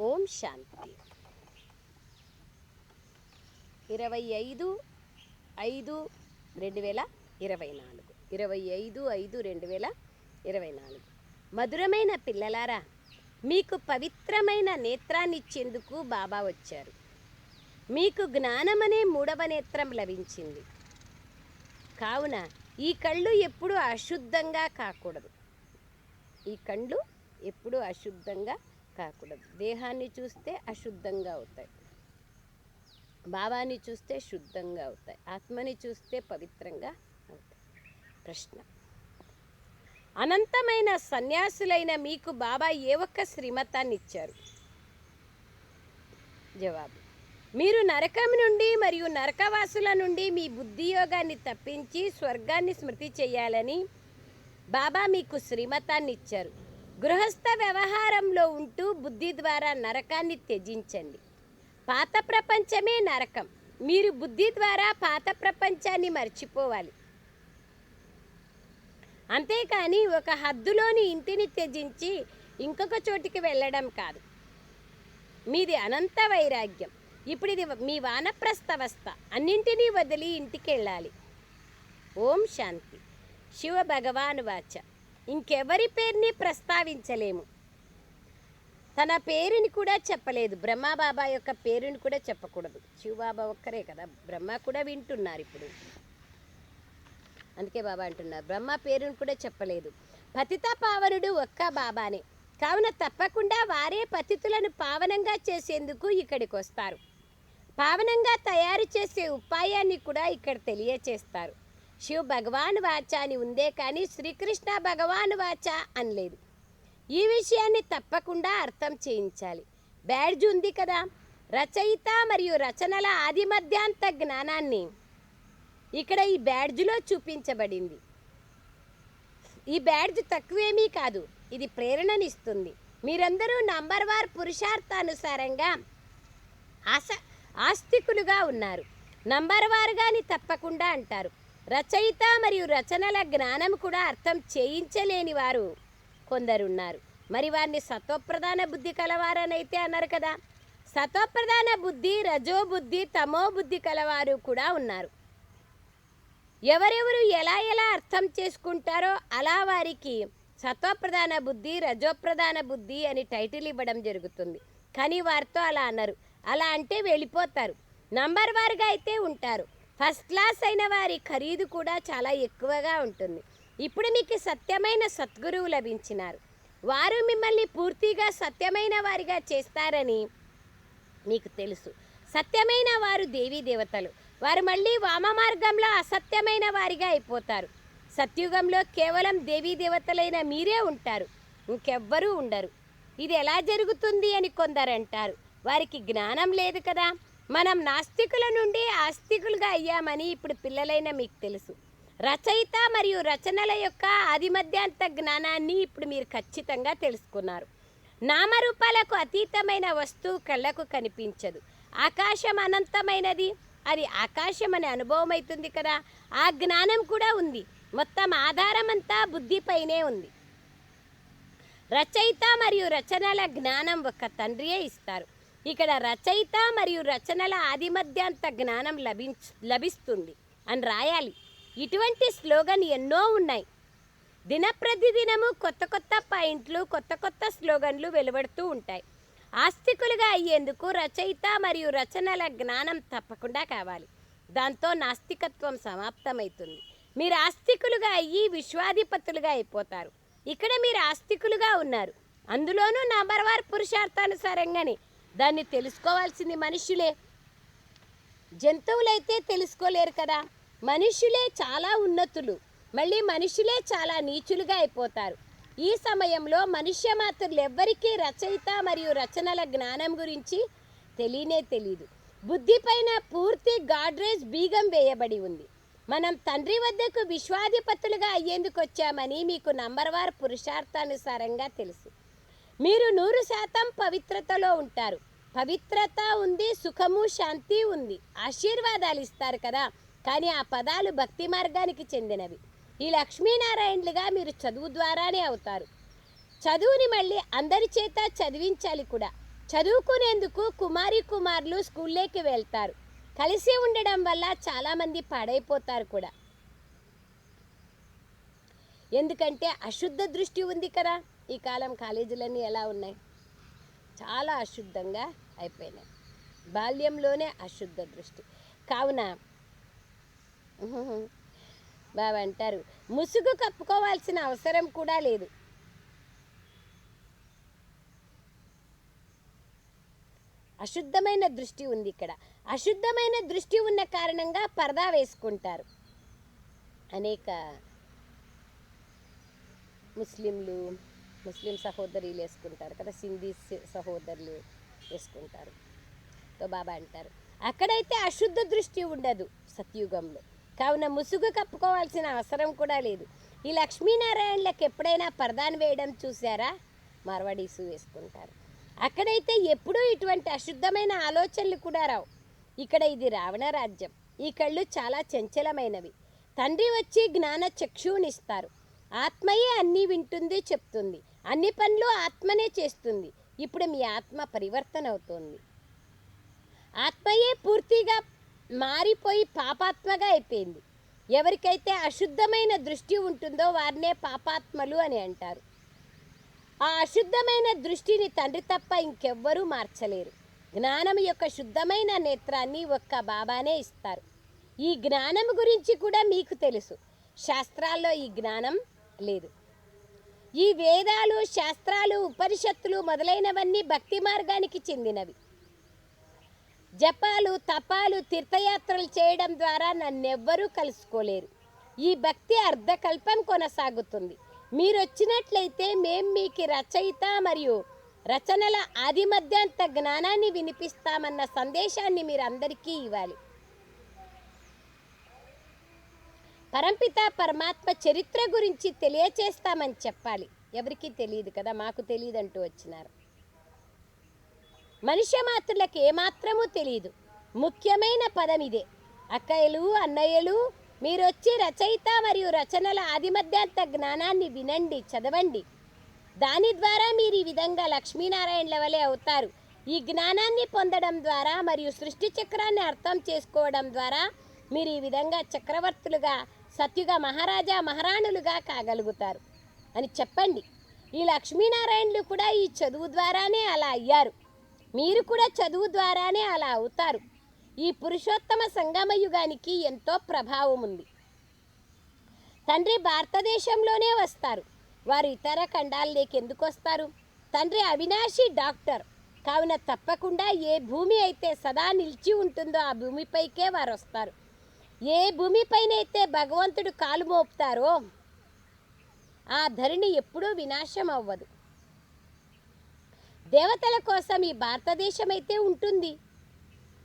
ఓం శాంతి. ఇరవై ఐదు ఐదు రెండు వేల ఇరవై నాలుగు. ఇరవై ఐదు ఐదు రెండు వేల ఇరవై నాలుగు. మధురమైన పిల్లలారా మీకు పవిత్రమైన నేత్రాన్నిచ్చేందుకు బాబా వచ్చారు. మీకు జ్ఞానమనే మూడవ నేత్రం లభించింది. కావున ఈ కళ్ళు ఎప్పుడూ అశుద్ధంగా కాకూడదు. ఈ కళ్ళు ఎప్పుడూ అశుద్ధంగా కాకూడదు. దేహాన్ని చూస్తే అశుద్ధంగా అవుతాయి. భావాన్ని చూస్తే శుద్ధంగా అవుతాయి. ఆత్మని చూస్తే పవిత్రంగా అవుతాయి. ప్రశ్న. అనంతమైన సన్యాసులైన మీకు బాబా ఏ ఒక్క శ్రీమతాన్ని ఇచ్చారు జవాబు. మీరు నరకం నుండి మరియు నరకవాసుల నుండి మీ బుద్ధి యోగాన్ని తప్పించి స్వర్గాన్ని స్మృతి చేయాలని బాబా మీకు శ్రీమతాన్ని ఇచ్చారు గృహస్థ వ్యవహారంలో ఉంటూ బుద్ధి ద్వారా నరకాన్ని త్యజించండి. పాత ప్రపంచమే నరకం. మీరు బుద్ధి ద్వారా పాత ప్రపంచాన్ని మర్చిపోవాలి. అంతేకాని ఒక హద్దులోని ఇంటిని త్యజించి ఇంకొక చోటికి వెళ్ళడం కాదు. మీది అనంత వైరాగ్యం. ఇప్పుడు ఇది మీ వానప్రస్థవస్థ అన్నింటినీ వదిలి ఇంటికి వెళ్ళాలి ఓం శాంతి. శివ భగవాను వాచ ఇంకెవరి పేరుని ప్రస్తావించలేము. తన పేరుని కూడా చెప్పలేదు. బ్రహ్మబాబా యొక్క పేరుని కూడా చెప్పకూడదు. శివబాబా ఒక్కరే కదా. బ్రహ్మ కూడా వింటున్నారు ఇప్పుడు. అందుకే బాబా అంటున్నారు. బ్రహ్మ పేరుని కూడా చెప్పలేదు. పతిత పావనుడు ఒక్క బాబానే. కావున తప్పకుండా వారే పతితులను పావనంగా చేసేందుకు ఇక్కడికి వస్తారు పావనంగా తయారు చేసే ఉపాయాన్ని కూడా ఇక్కడ తెలియచేస్తారు. శివ భగవాన్ వాచ అని ఉందే కానీ శ్రీకృష్ణ భగవాన్ వాచ అనలేదు. ఈ విషయాన్ని తప్పకుండా అర్థం చేయించాలి. బ్యాడ్జ్ ఉంది కదా. రచయిత మరియు రచనల ఆది మధ్యాంత జ్ఞానాన్ని ఇక్కడ ఈ బ్యాడ్జ్లో చూపించబడింది. ఈ బ్యాడ్జ్ తక్కువేమీ కాదు ఇది ప్రేరణనిస్తుంది. మీరందరూ నంబర్ వార్ పురుషార్థానుసారంగా ఆస ఆస్తికులుగా ఉన్నారు. నంబర్ వారుగాని తప్పకుండా అంటారు. రచయిత మరియు రచనల జ్ఞానం కూడా అర్థం చేయించలేని వారు కొందరున్నారు. మరి వారిని సత్వప్రధాన బుద్ధి కలవారనైతే అన్నారు కదా. సత్వప్రధాన బుద్ధి రజో బుద్ధి తమో బుద్ధి కలవారు కూడా ఉన్నారు. ఎవరెవరు ఎలా ఎలా అర్థం చేసుకుంటారో అలా వారికి సత్వప్రధాన బుద్ధి రజోప్రధాన బుద్ధి అని టైటిల్ ఇవ్వడం జరుగుతుంది. కానీ వారితో అలా అన్నారు అలా అంటే వెళ్ళిపోతారు. నంబర్ వారుగా అయితే ఉంటారు. ఫస్ట్ క్లాస్ అయిన వారి ఖరీదు కూడా చాలా ఎక్కువగా ఉంటుంది. ఇప్పుడు మీకు సత్యమైన సద్గురువు లభించినారు. వారు మిమ్మల్ని పూర్తిగా సత్యమైన వారిగా చేస్తారని మీకు తెలుసు. సత్యమైన వారు దేవీ దేవతలు. వారు మళ్ళీ వామ మార్గంలో అసత్యమైన వారిగా అయిపోతారు. సత్యుగంలో కేవలం దేవీ దేవతలైన మీరే ఉంటారు. ఇంకెవ్వరూ ఉండరు. ఇది ఎలా జరుగుతుంది అని కొందరు అంటారు వారికి జ్ఞానం లేదు కదా? మనం నాస్తికుల నుండి ఆస్తికులుగా అయ్యామని ఇప్పుడు పిల్లలైన మీకు తెలుసు. రచయిత మరియు రచనల యొక్క ఆదిమధ్యాంత జ్ఞానాన్ని ఇప్పుడు మీరు ఖచ్చితంగా తెలుసుకున్నారు. నామరూపాలకు అతీతమైన వస్తువు కళ్ళకు కనిపించదు. ఆకాశం అనంతమైనది. అది ఆకాశం అనే అనుభవం అవుతుంది కదా. ఆ జ్ఞానం కూడా ఉంది. మొత్తం ఆధారమంతా బుద్ధిపైనే ఉంది. రచయిత మరియు రచనల జ్ఞానం ఒక తండ్రియే ఇస్తారు. ఇక్కడ రచయిత మరియు రచనల ఆదిమధ్యాంత జ్ఞానం లభించ లభిస్తుంది. అని రాయాలి. ఇటువంటి స్లోగన్ ఎన్నో ఉన్నాయి. దినప్రతిదినము కొత్త కొత్త పాయింట్లు కొత్త కొత్త స్లోగన్లు వెలువడుతూ ఉంటాయి. ఆస్తికులుగా అయ్యేందుకు రచయిత మరియు రచనల జ్ఞానం తప్పకుండా కావాలి. దాంతో నాస్తికత్వం సమాప్తమవుతుంది. మీరు ఆస్తికులుగా అయ్యి విశ్వాధిపతులుగా అయిపోతారు. ఇక్కడ మీరు ఆస్తికులుగా ఉన్నారు. అందులోనూ నంబర్ వార్ పురుషార్థానుసారంగానే దాన్ని తెలుసుకోవాల్సింది మనుషులే. జంతువులైతే తెలుసుకోలేరు కదా. మనుషులే చాలా ఉన్నతులు. మళ్ళీ మనుషులే చాలా నీచులుగా అయిపోతారు. ఈ సమయంలో మనుష్య మాతృలు ఎవ్వరికీ రచయిత మరియు రచనల జ్ఞానం గురించి తెలియనే తెలియదు బుద్ధిపైన పూర్తి గాడ్రేజ్ బీగం వేయబడి ఉంది. మనం తండ్రి వద్దకు విశ్వాధిపతులుగా అయ్యేందుకు వచ్చామని మీకు నంబర్ వార్ పురుషార్థానుసారంగా తెలుసు. మీరు నూరు శాతం పవిత్రతలో ఉంటారు. పవిత్రత ఉంది సుఖము శాంతి ఉంది. ఆశీర్వాదాలు ఇస్తారు కదా. కానీ ఆ పదాలు భక్తి మార్గానికి చెందినవి. ఈ లక్ష్మీనారాయణులుగా మీరు చదువు ద్వారానే అవుతారు. చదువుని మళ్ళీ అందరి చేత చదివించాలి కూడా. చదువుకునేందుకు కుమారి కుమారులు స్కూల్లోకి వెళ్తారు. కలిసి ఉండడం వల్ల చాలామంది పాడైపోతారు కూడా. ఎందుకంటే అశుద్ధ దృష్టి ఉంది కదా. ఈ కాలం కాలేజీలన్నీ ఎలా ఉన్నాయి? చాలా అశుద్ధంగా అయిపోయినాయి. బాల్యంలోనే అశుద్ధ దృష్టి. కావున బాబా అంటారు ముసుగు కప్పుకోవాల్సిన అవసరం కూడా లేదు. అశుద్ధమైన దృష్టి ఉంది ఇక్కడ. అశుద్ధమైన దృష్టి ఉన్న కారణంగా పరదా వేసుకుంటారు. అనేక ముస్లింలు ముస్లిం సహోదరులు వేసుకుంటారు కదా సింధీ సహోదరులు. వేసుకుంటారు తో బాబా అంటారు. అక్కడైతే అశుద్ధ దృష్టి ఉండదు సత్యుగంలో. కావున ముసుగు కప్పుకోవాల్సిన అవసరం కూడా లేదు. ఈ లక్ష్మీనారాయణలకు ఎప్పుడైనా పరదాను వేయడం చూసారా మార్వాడీసు వేసుకుంటారు. అక్కడైతే ఎప్పుడూ ఇటువంటి అశుద్ధమైన ఆలోచనలు కూడా రావు. ఇక్కడ ఇది రావణ రాజ్యం. ఈ కళ్ళు చాలా చంచలమైనవి. తండ్రి వచ్చి జ్ఞాన చక్షువునిస్తారు. ఆత్మయే అన్నీ వింటుంది చెప్తుంది. అన్ని పనులు ఆత్మనే చేస్తుంది. ఇప్పుడు మీ ఆత్మ పరివర్తన అవుతోంది ఆత్మయే పూర్తిగా మారిపోయి పాపాత్మగా అయిపోయింది. ఎవరికైతే అశుద్ధమైన దృష్టి ఉంటుందో వారినే పాపాత్మలు అని అంటారు. ఆ అశుద్ధమైన దృష్టిని తండ్రి తప్ప ఇంకెవ్వరూ మార్చలేరు. జ్ఞానం యొక్క శుద్ధమైన నేత్రాన్ని ఒక్క బాబానే ఇస్తారు. ఈ జ్ఞానం గురించి కూడా మీకు తెలుసు. శాస్త్రాల్లో ఈ జ్ఞానం లేదు. ఈ వేదాలు శాస్త్రాలు ఉపనిషత్తులు మొదలైనవన్నీ భక్తి మార్గానికి చెందినవి. జపాలు తపాలు తీర్థయాత్రలు చేయడం ద్వారా నన్నెవ్వరూ కలుసుకోలేరు. ఈ భక్తి అర్ధకల్పం కొనసాగుతుంది. మీరు వచ్చినట్లయితే మేం మీకు రచయిత మరియు రచనల ఆది మధ్యాంత జ్ఞానాన్ని వినిపిస్తామన్న సందేశాన్ని మీరు అందరికీ ఇవ్వాలి. పరంపిత పరమాత్మ చరిత్ర గురించి తెలియచేస్తామని చెప్పాలి. ఎవరికీ తెలియదు కదా మాకు తెలియదు అంటూ వచ్చినారు. మనుష్య మాత్రులకు ఏమాత్రమూ తెలియదు. ముఖ్యమైన పదం ఇదే. అక్కయ్యలు అన్నయ్యలు మీరు వచ్చి రచయిత మరియు రచనల ఆదిమధ్యాంత జ్ఞానాన్ని వినండి చదవండి. దాని ద్వారా మీరు ఈ విధంగా లక్ష్మీనారాయణల వలె అవుతారు. ఈ జ్ఞానాన్ని పొందడం ద్వారా మరియు సృష్టి చక్రాన్ని అర్థం చేసుకోవడం ద్వారా మీరు ఈ విధంగా చక్రవర్తులుగా సత్యుగ మహారాజా మహారాణులుగా కాగలుగుతారు. అని చెప్పండి. ఈ లక్ష్మీనారాయణలు కూడా ఈ చదువు ద్వారానే అలా అయ్యారు. మీరు కూడా చదువు ద్వారానే అలా అవుతారు. ఈ పురుషోత్తమ సంగమ యుగానికి ఎంతో ప్రభావం ఉంది. తండ్రి భారతదేశంలోనే వస్తారు. వారు ఇతర ఖండాల్లోకి ఎందుకు వస్తారు? తండ్రి అవినాశి డాక్టర్. కావున తప్పకుండా ఏ భూమి అయితే సదా నిలిచి ఉంటుందో ఆ భూమిపైకే వారు వస్తారు. ఏ భూమిపైన అయితే భగవంతుడు కాలు మోపుతారో ఆ ధరిణి ఎప్పుడూ వినాశం అవ్వదు. దేవతల కోసం ఈ భారతదేశం అయితే ఉంటుంది.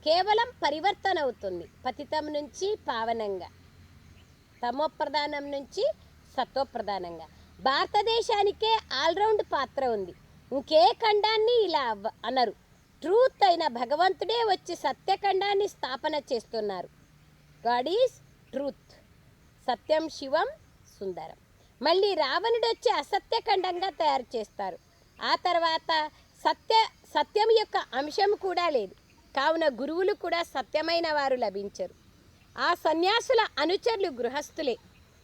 కేవలం పరివర్తన అవుతుంది పతితం నుంచి పావనంగా తమోప్రధానం నుంచి సత్వప్రధానంగా. భారతదేశానికే ఆల్రౌండ్ పాత్ర ఉంది. ఇంకే ఖండాన్ని ఇలా అవ్వ- అనరు. ట్రూత్ అయిన భగవంతుడే వచ్చి సత్యఖండాన్ని స్థాపన చేస్తున్నారు. గాడ్ ఈజ్ ట్రూత్ సత్యం శివం సుందరం. మళ్ళీ రావణుడు వచ్చి అసత్యఖండంగా తయారు చేస్తారు. ఆ తర్వాత సత్య సత్యం యొక్క అంశం కూడా లేదు. కావున గురువులు కూడా సత్యమైన వారు లభించరు. ఆ సన్యాసుల అనుచరులు గృహస్థులే.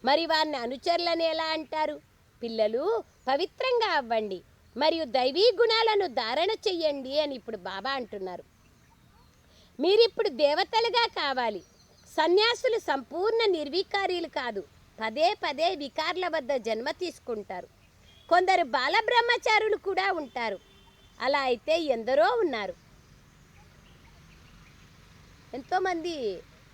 మరి వారిని అనుచరులని ఎలా అంటారు? పిల్లలు పవిత్రంగా అవ్వండి. మరియు దైవీ గుణాలను ధారణ చెయ్యండి అని ఇప్పుడు బాబా అంటున్నారు. మీరిప్పుడు దేవతలుగా కావాలి. సన్యాసులు సంపూర్ణ నిర్వికారీలు కాదు. పదే పదే వికార్ల వద్ద జన్మ తీసుకుంటారు. కొందరు బాలబ్రహ్మచారులు కూడా ఉంటారు. అలా అయితే ఎందరో ఉన్నారు. ఎంతోమంది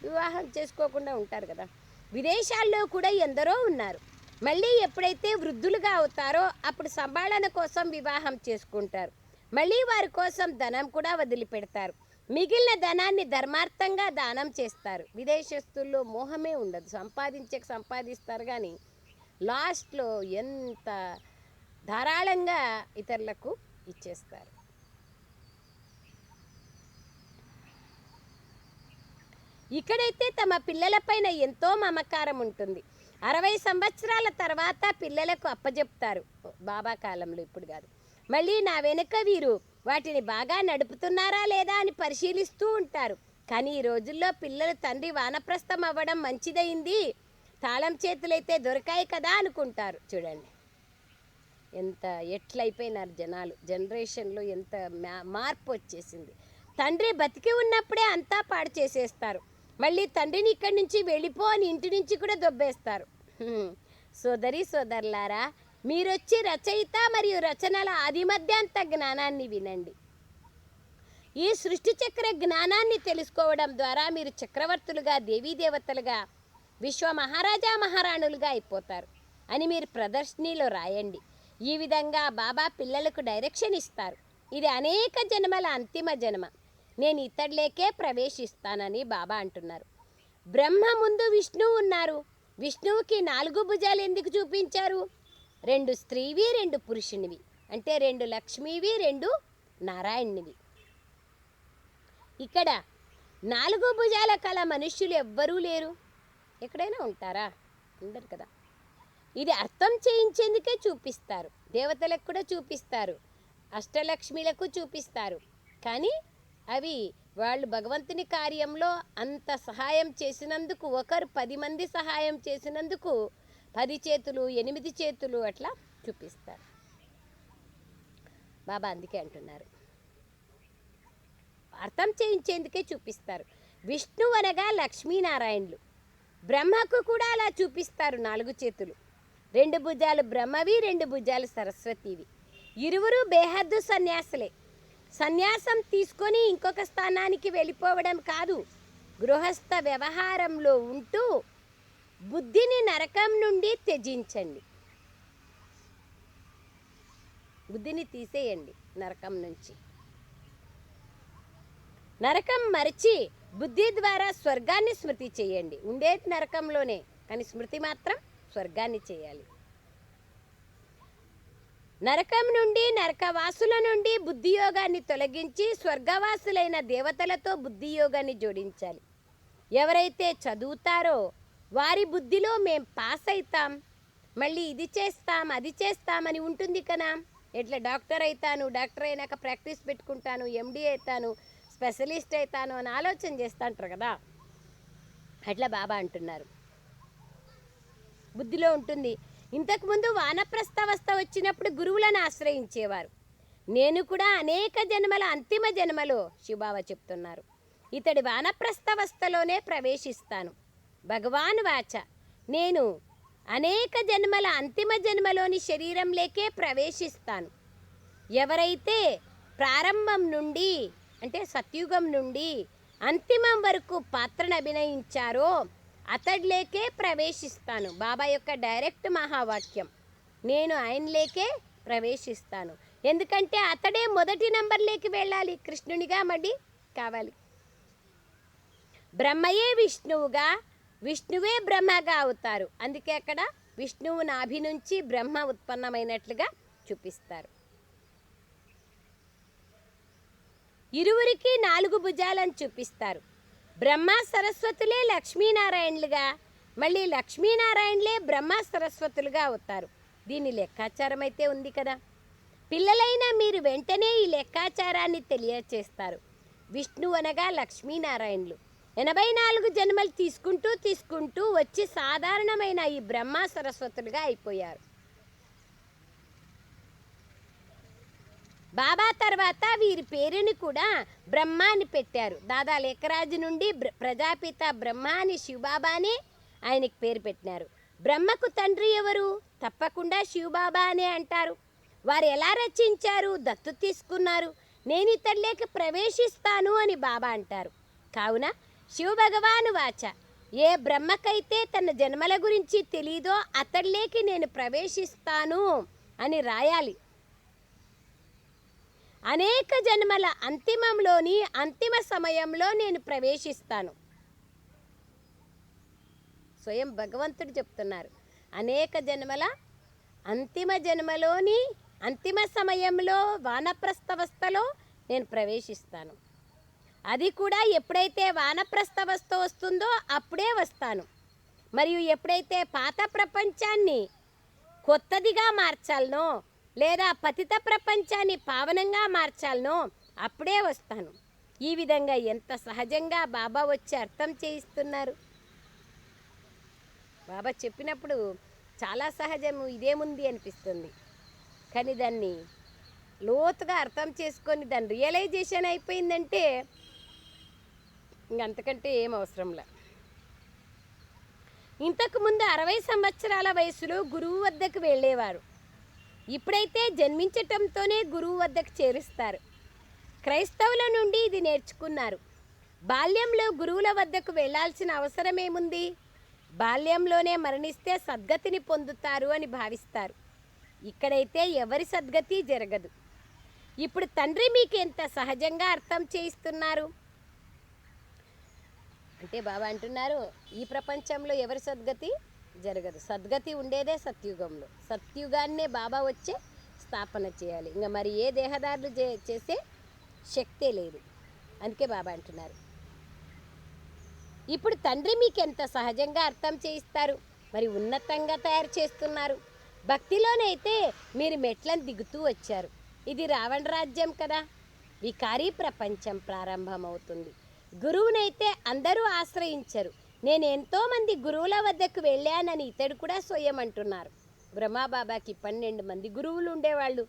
వివాహం చేసుకోకుండా ఉంటారు కదా. విదేశాల్లో కూడా ఎందరో ఉన్నారు. మళ్ళీ ఎప్పుడైతే వృద్ధులుగా అవుతారో అప్పుడు సంభాళన కోసం వివాహం చేసుకుంటారు. మళ్ళీ వారి కోసం ధనం కూడా వదిలిపెడతారు. మిగిలిన ధనాన్ని ధర్మార్థంగా దానం చేస్తారు. విదేశస్తుల్లో మోహమే ఉండదు. సంపాదించక సంపాదిస్తారు కానీ లాస్ట్లో ఎంత ధారాళంగా ఇతరులకు ఇచ్చేస్తారు. ఇక్కడైతే తమ పిల్లలపైన ఎంతో మమకారం ఉంటుంది. అరవై సంవత్సరాల తర్వాత పిల్లలకు అప్పజెప్తారు. బాబా కాలంలో ఇప్పుడు కాదు. మళ్ళీ నా వెనుక వీరు వాటిని బాగా నడుపుతున్నారా లేదా అని పరిశీలిస్తూ ఉంటారు. కానీ ఈ రోజుల్లో పిల్లలు తండ్రి వానప్రస్థం అవ్వడం మంచిదైంది తాళం చేతులైతే దొరికాయి కదా అనుకుంటారు. చూడండి. ఎంత ఎట్లయిపోయినారు జనాలు. జనరేషన్లో ఎంత మార్పు వచ్చేసింది. తండ్రి బతికి ఉన్నప్పుడే అంతా పాడు చేసేస్తారు. మళ్ళీ తండ్రిని ఇక్కడి నుంచి వెళ్ళిపో అని ఇంటి నుంచి కూడా దొబ్బేస్తారు. సోదరి సోదరులారా మీరొచ్చి రచయిత మరియు రచనల ఆధిమధ్యాంత జ్ఞానాన్ని వినండి. ఈ సృష్టి చక్ర జ్ఞానాన్ని తెలుసుకోవడం ద్వారా మీరు చక్రవర్తులుగా దేవీదేవతలుగా విశ్వ మహారాజా మహారాణులుగా అయిపోతారు అని మీరు ప్రదర్శనలో రాయండి. ఈ విధంగా బాబా పిల్లలకు డైరెక్షన్ ఇస్తారు. ఇది అనేక జన్మల అంతిమ జన్మ. నేను ఇతడిలేకే ప్రవేశిస్తానని బాబా అంటున్నారు. బ్రహ్మ ముందు విష్ణువు ఉన్నారు. విష్ణువుకి నాలుగు భుజాలు ఎందుకు చూపించారు? రెండు స్త్రీవి రెండు పురుషునివి. అంటే రెండు లక్ష్మీవి రెండు నారాయణునివి. ఇక్కడ నాలుగు భుజాల కల మనుష్యులు ఎవ్వరూ లేరు. ఎక్కడైనా ఉంటారా? ఉండరు కదా. ఇది అర్థం చేయించేందుకే చూపిస్తారు. దేవతలకు కూడా చూపిస్తారు. అష్టలక్ష్మిలకు చూపిస్తారు. కానీ అవి వాళ్ళు భగవంతుని కార్యంలో అంత సహాయం చేసినందుకు ఒకరు పది మంది సహాయం చేసినందుకు పది చేతులు ఎనిమిది చేతులు అట్లా చూపిస్తారు. బాబా అందుకే అంటున్నారు. అర్థం చేయించేందుకే చూపిస్తారు. విష్ణు అనగా లక్ష్మీనారాయణులు. బ్రహ్మకు కూడా అలా చూపిస్తారు నాలుగు చేతులు. రెండు భుజాలు బ్రహ్మవి రెండు భుజాలు సరస్వతివి. ఇరువురు బేహద్దు సన్యాసులే. సన్యాసం తీసుకొని ఇంకొక స్థానానికి వెళ్ళిపోవడం కాదు. గృహస్థ వ్యవహారంలో ఉంటూ బుద్ధిని నరకం నుండి త్యజించండి. బుద్ధిని తీసేయండి నరకం నుంచి. నరకం మరిచి బుద్ధి ద్వారా స్వర్గాన్ని స్మృతి చేయండి. ఉండేది నరకంలోనే కానీ స్మృతి మాత్రం స్వర్గాన్ని చేయాలి. నరకం నుండి నరకవాసుల నుండి బుద్ధి యోగాన్ని తొలగించి స్వర్గవాసులైన దేవతలతో బుద్ధి యోగాన్ని జోడించాలి. ఎవరైతే చదువుతారో వారి బుద్ధిలో మేం పాస్ అవుతాం మళ్ళీ ఇది చేస్తాం అది చేస్తామని ఉంటుంది కదా. ఎట్లా డాక్టర్ అవుతాను డాక్టర్ అయినాక ప్రాక్టీస్ పెట్టుకుంటాను ఎండీ అవుతాను స్పెషలిస్ట్ అవుతాను అని ఆలోచన చేస్తా అంటారు కదా. అట్లా బాబా అంటున్నారు. బుద్ధిలో ఉంటుంది. ఇంతకుముందు వానప్రస్థవస్థ వచ్చినప్పుడు గురువులను ఆశ్రయించేవారు. నేను కూడా అనేక జన్మల అంతిమ జన్మలో శివబావ చెప్తున్నారు. ఇతడి వానప్రస్థవస్థలోనే ప్రవేశిస్తాను. భగవాన్ వాచ. నేను అనేక జన్మల అంతిమ జన్మలోని శరీరంలోకే ప్రవేశిస్తాను. ఎవరైతే ప్రారంభం నుండి అంటే సత్యుగం నుండి అంతిమం వరకు పాత్రను అభినయించారో అతడిలేకే ప్రవేశిస్తాను. బాబా యొక్క డైరెక్ట్ మహావాక్యం. నేను ఆయనలేకే ప్రవేశిస్తాను. ఎందుకంటే అతడే మొదటి నంబర్లోకి వెళ్ళాలి. కృష్ణునిగా మళ్ళీ కావాలి. బ్రహ్మయే విష్ణువుగా విష్ణువే బ్రహ్మగా అవుతారు. అందుకే అక్కడ విష్ణువు నాభి నుంచి బ్రహ్మ ఉత్పన్నమైనట్లుగా చూపిస్తారు. ఇరువురికి నాలుగు భుజాలను చూపిస్తారు. బ్రహ్మ సరస్వతులే లక్ష్మీనారాయణులుగా మళ్ళీ లక్ష్మీనారాయణలే బ్రహ్మ సరస్వతులుగా అవుతారు. దీని లెక్కాచారం అయితే ఉంది కదా. పిల్లలైన మీరు వెంటనే ఈ లెక్కాచారాన్ని తెలియచేస్తారు. విష్ణు అనగా లక్ష్మీనారాయణులు. ఎనభై నాలుగు జన్మలు తీసుకుంటూ తీసుకుంటూ వచ్చి సాధారణమైన ఈ బ్రహ్మ సరస్వతులుగా అయిపోయారు. బాబా తర్వాత వీరి పేరుని కూడా బ్రహ్మ అని పెట్టారు. దాదా లేఖరాజు నుండి బ్ర- ప్రజాపిత బ్రహ్మ అని శివబాబానే ఆయనకి పేరు పెట్టినారు. బ్రహ్మకు తండ్రి ఎవరు? తప్పకుండా శివబాబా అనే అంటారు. వారు ఎలా రచించారు? దత్తు తీసుకున్నారు. నేను ఇతరులేకి ప్రవేశిస్తాను అని బాబా అంటారు. కావున శివ భగవాను వాచ ఏ బ్రహ్మకైతే తన జన్మల గురించి తెలీదో అతడిలేకి నేను ప్రవేశిస్తాను అని రాయాలి. అనేక జన్మల అంతిమంలోని అంతిమ సమయంలో నేను ప్రవేశిస్తాను. స్వయం భగవంతుడు చెప్తున్నారు. అనేక జన్మల అంతిమ జన్మలోని అంతిమ సమయంలో వానప్రస్థవస్థలో నేను ప్రవేశిస్తాను. అది కూడా ఎప్పుడైతే వానప్రస్థవస్థ వస్తుందో అప్పుడే వస్తాను. మరియు ఎప్పుడైతే పాత ప్రపంచాన్ని కొత్తదిగా మార్చాలనో లేదా పతిత ప్రపంచాన్ని పావనంగా మార్చాలనో అప్పుడే వస్తాను. ఈ విధంగా ఎంత సహజంగా బాబా వచ్చి అర్థం చేయిస్తున్నారు. బాబా చెప్పినప్పుడు చాలా సహజము ఇదేముంది అనిపిస్తుంది. కానీ దాన్ని లోతుగా అర్థం చేసుకొని దాని రియలైజేషన్ అయిపోయిందంటే ఇంకంతకంటే ఏం అవసరంలే ఇంతకుముందు అరవై సంవత్సరాల వయసులో గురువు వద్దకు వెళ్ళేవారు. ఇప్పుడైతే జన్మించటంతోనే గురువు వద్దకు చేరుస్తారు. క్రైస్తవుల నుండి ఇది నేర్చుకున్నారు. బాల్యంలో గురువుల వద్దకు వెళ్ళాల్సిన అవసరం ఏముంది? బాల్యంలోనే మరణిస్తే సద్గతిని పొందుతారు అని భావిస్తారు. ఇక్కడైతే ఎవరి సద్గతి జరగదు. ఇప్పుడు తండ్రి మీకు ఎంత సహజంగా అర్థం చేయిస్తున్నారు? అంటే బాబా అంటున్నారు ఈ ప్రపంచంలో ఎవరి సద్గతి జరగదు. సద్గతి ఉండేదే సత్యుగంలో. సత్యుగాన్నే బాబా వచ్చే స్థాపన చేయాలి. ఇంకా మరి ఏ దేహదారులు చే- చేసే శక్తే లేదు. అందుకే బాబా అంటున్నారు. ఇప్పుడు తండ్రి మీకు ఎంత సహజంగా అర్థం చేయిస్తారు? మరి ఉన్నతంగా తయారు చేస్తున్నారు. భక్తిలోనైతే మీరు మెట్లను దిగుతూ వచ్చారు. ఇది రావణ రాజ్యం కదా. వికారీ ప్రపంచం ప్రారంభమవుతుంది. గురువునైతే అందరూ ఆశ్రయించరు. నేను ఎంతోమంది గురువుల వద్దకు వెళ్ళానని ఇతడు కూడా స్వయం అంటున్నారు బ్రహ్మాబాబాకి పన్నెండు మంది గురువులు ఉండేవాళ్ళు.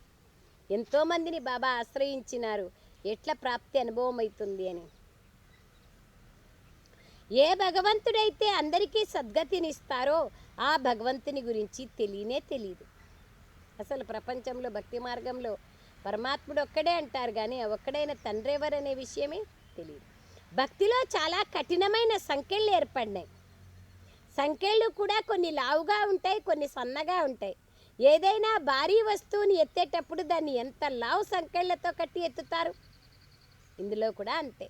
ఎంతోమందిని బాబా ఆశ్రయించినారు. ఎట్లా ప్రాప్తి అనుభవం అవుతుంది అని. ఏ భగవంతుడైతే అందరికీ సద్గతినిస్తారో ఆ భగవంతుని గురించి తెలియనే తెలియదు అసలు ప్రపంచంలో భక్తి మార్గంలో పరమాత్ముడు ఒక్కడే అంటారు కానీ ఒక్కడైన తండ్రి ఎవరనే విషయమే తెలియదు భక్తిలో చాలా కఠినమైన సంఖ్యలు ఏర్పడినాయి. సంఖ్యలు కూడా కొన్ని లావుగా ఉంటాయి కొన్ని సన్నగా ఉంటాయి. ఏదైనా భారీ వస్తువుని ఎత్తేటప్పుడు దాన్ని ఎంత లావు సంఖ్యలతో కట్టి ఎత్తుతారు? ఇందులో కూడా అంతే.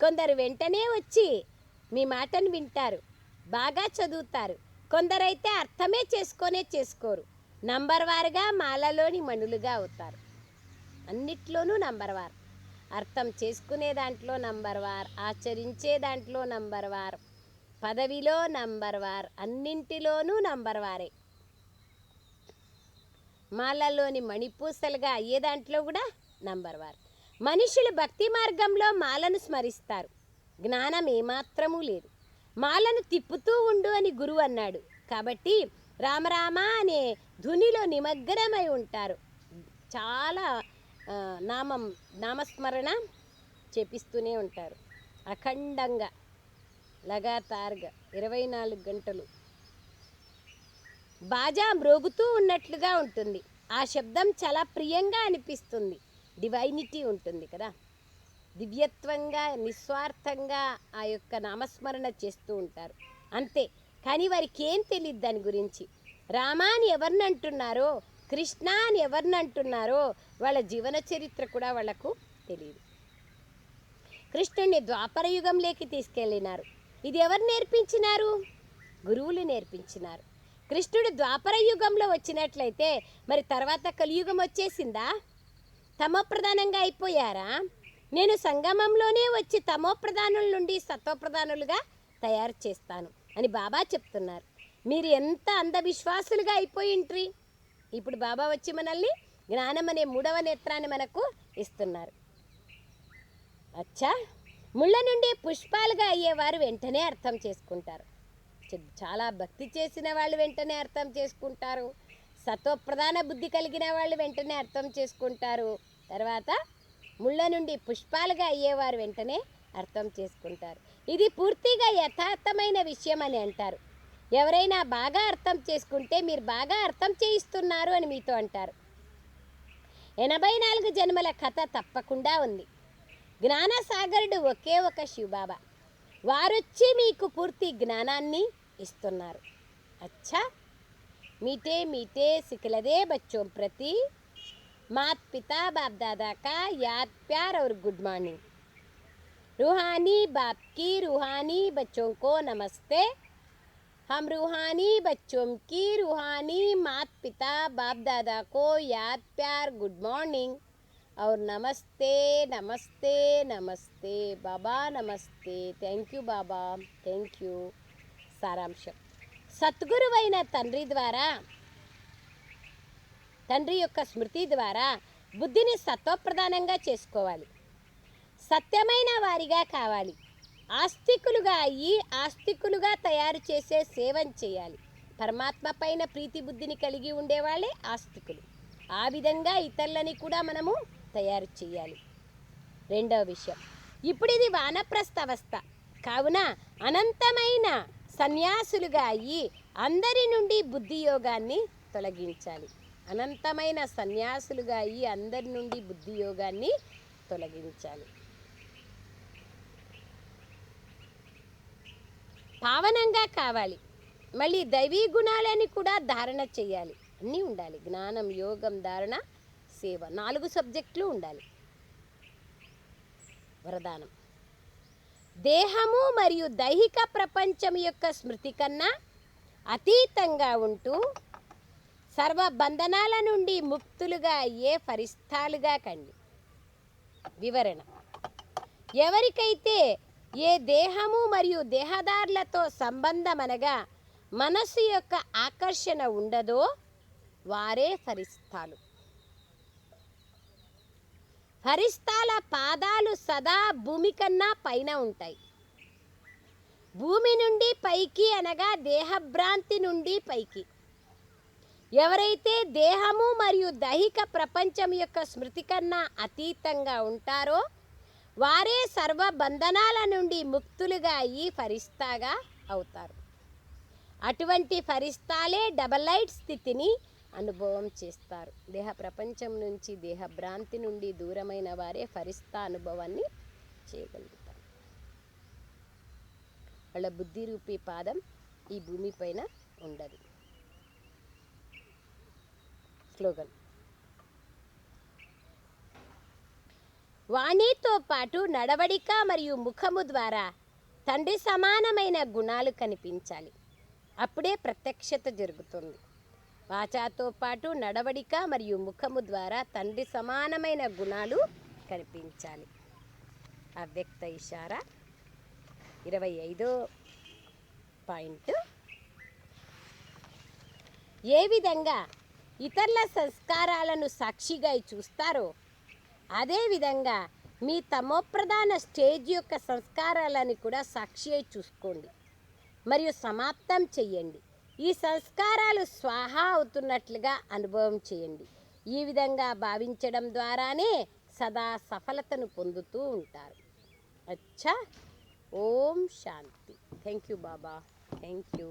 కొందరు వెంటనే వచ్చి మీ మాటను వింటారు బాగా చదువుతారు. కొందరైతే అర్థమే చేసుకొనే చేసుకోరు. నంబర్ వారుగా మాలలోని మణులుగా అవుతారు. అన్నిట్లోనూ నంబర్ వార్. అర్థం చేసుకునే దాంట్లో నంబర్ వార్ ఆచరించే దాంట్లో నంబర్ వార్ పదవిలో నంబర్ వార్ అన్నింటిలోనూ నంబర్ వారే. మాలలోని మణిపూసలుగా అయ్యే దాంట్లో కూడా నంబర్ వార్. మనుషులు భక్తి మార్గంలో మాలను స్మరిస్తారు. జ్ఞానం ఏమాత్రమూ లేదు. మాలను తిప్పుతూ ఉండు అని గురువు అన్నాడు. కాబట్టి రామరామ అనే ధునిలో నిమగ్నమై ఉంటారు. చాలా నామం నామస్మరణ చేపిస్తూనే ఉంటారు. అఖండంగా లగాతారుగా ఇరవై నాలుగు గంటలు. బాజా మ్రోగుతూ ఉన్నట్లుగా ఉంటుంది. ఆ శబ్దం చాలా ప్రియంగా అనిపిస్తుంది. డివైనిటీ ఉంటుంది కదా. దివ్యత్వంగా నిస్వార్థంగా ఆ యొక్క నామస్మరణ చేస్తూ ఉంటారు. అంతే. కానీ వారికి ఏం తెలియదు దాని గురించి. రామాని ఎవరిని అంటున్నారో కృష్ణ అని ఎవరిని అంటున్నారో వాళ్ళ జీవన చరిత్ర కూడా వాళ్ళకు తెలియదు. కృష్ణుడిని ద్వాపర యుగంలోకి తీసుకెళ్ళినారు. ఇది ఎవరు నేర్పించినారు? గురువులు నేర్పించినారు. కృష్ణుడు ద్వాపర యుగంలో వచ్చినట్లయితే మరి తర్వాత కలియుగం వచ్చేసిందా? తమోప్రధానంగా అయిపోయారా? నేను సంగమంలోనే వచ్చి తమో ప్రధానుల నుండి సత్వప్రధానులుగా తయారు చేస్తాను అని బాబా చెప్తున్నారు. మీరు ఎంత అంధవిశ్వాసులుగా అయిపోయింట్రి? ఇప్పుడు బాబా వచ్చి మనల్ని జ్ఞానం అనే మూడవ నేత్రాన్ని మనకు ఇస్తున్నారు. అచ్చా! ముళ్ళ నుండి పుష్పాలుగా అయ్యేవారు వెంటనే అర్థం చేసుకుంటారు. చాలా భక్తి చేసిన వాళ్ళు వెంటనే అర్థం చేసుకుంటారు. సత్వప్రధాన బుద్ధి కలిగిన వాళ్ళు వెంటనే అర్థం చేసుకుంటారు. తర్వాత ముళ్ళ నుండి పుష్పాలుగా అయ్యేవారు వెంటనే అర్థం చేసుకుంటారు. ఇది పూర్తిగా యథార్థమైన విషయం అని అంటారు. ఎవరైనా బాగా అర్థం చేసుకుంటే మీరు బాగా అర్థం చేయిస్తున్నారు అని మీతో అంటారు ఎనభై నాలుగు జన్మల కథ తప్పకుండా ఉంది జ్ఞానసాగరుడు ఒకే ఒక శివబాబా వారొచ్చి మీకు పూర్తి జ్ఞానాన్ని ఇస్తున్నారు అచ్చా मीठे मीठे सिखलदे बच्चों प्रति मात पिता बाप दादा का याद प्यार और गुड मॉर्निंग रूहानी बाप की रूहानी बच्चों को नमस्ते हम रूहानी बच्चों की रूहानी मात पिता बाप दादा को याद प्यार गुड मॉर्निंग और नमस्ते नमस्ते नमस्ते बाबा नमस्ते థ్యాంక్ యూ బాబా థ్యాంక్ యూ సారాంశం సద్గురువైన తండ్రి ద్వారా తండ్రి యొక్క స్మృతి ద్వారా బుద్ధిని సత్వప్రధానంగా చేసుకోవాలి సత్యమైన వారిగా కావాలి ఆస్తికులుగా అయ్యి ఆస్తికులుగా తయారు చేసే సేవం చేయాలి. పరమాత్మ పైన ప్రీతి బుద్ధిని కలిగి ఉండేవాళ్ళే ఆస్తికులు. ఆ విధంగా ఇతరులని కూడా మనము తయారు చేయాలి. రెండవ విషయం. ఇప్పుడు ఇది వానప్రస్థ అవస్థ. కావున అనంతమైన సన్యాసులుగా అయ్యి అందరి నుండి బుద్ధి యోగాన్ని తొలగించాలి. అనంతమైన సన్యాసులుగా అయ్యి అందరి నుండి బుద్ధి యోగాన్ని తొలగించాలి. పావనంగా కావాలి. మళ్ళీ దైవీ గుణాలని కూడా ధారణ చేయాలి. అన్నీ ఉండాలి. జ్ఞానం యోగం ధారణ సేవ నాలుగు సబ్జెక్టులు ఉండాలి. వరదానం. దేహము మరియు దైహిక ప్రపంచం యొక్క స్మృతి కన్నా అతీతంగా ఉంటూ సర్వ బంధనాల నుండి ముక్తులుగా అయ్యే పరిస్థాలుగా కండి. వివరణ. ఎవరికైతే ఏ దేహము మరియు దేహదారులతో సంబంధం అనగా మనస్సు యొక్క ఆకర్షణ ఉండదో వారే ఫరిస్తాలు. ఫరిస్తాల పాదాలు సదా భూమి కన్నా పైన ఉంటాయి. భూమి నుండి పైకి అనగా దేహభ్రాంతి నుండి పైకి. ఎవరైతే దేహము మరియు దైహిక ప్రపంచం యొక్క స్మృతి కన్నా అతీతంగా ఉంటారో వారే సర్వ బంధనాల నుండి ముక్తులుగా అయ్యి ఫరిస్తాగా అవుతారు. అటువంటి ఫరిస్తాలే డబల్ లైట్ స్థితిని అనుభవం చేస్తారు. దేహ ప్రపంచం నుంచి దేహ భ్రాంతి నుండి దూరమైన వారే ఫరిస్తా అనుభవాన్ని చేయగలుగుతారు. వాళ్ళ బుద్ధి రూపీ పాదం ఈ భూమిపైన ఉండదు. స్లోగన్ వాణితో పాటు నడవడిక మరియు ముఖము ద్వారా తండ్రి సమానమైన గుణాలు కనిపించాలి. అప్పుడే ప్రత్యక్షత జరుగుతుంది. వాచాతో పాటు నడవడిక మరియు ముఖము ద్వారా తండ్రి సమానమైన గుణాలు కనిపించాలి. అవ్యక్త ఇషారా ఇరవై ఐదో పాయింట్. ఏ విధంగా ఇతరుల సంస్కారాలను సాక్షిగా చూస్తారో అదేవిధంగా మీ తమోప్రధాన స్టేజ్ యొక్క సంస్కారాలను కూడా సాక్షి అయి చూసుకోండి. మరియు సమాప్తం చెయ్యండి. ఈ సంస్కారాలు స్వాహా అవుతున్నట్లుగా అనుభవం చేయండి. ఈ విధంగా భావించడం ద్వారానే సదా సఫలతను పొందుతూ ఉంటారు. అచ్చా! ఓం శాంతి. Thank you Baba. Thank you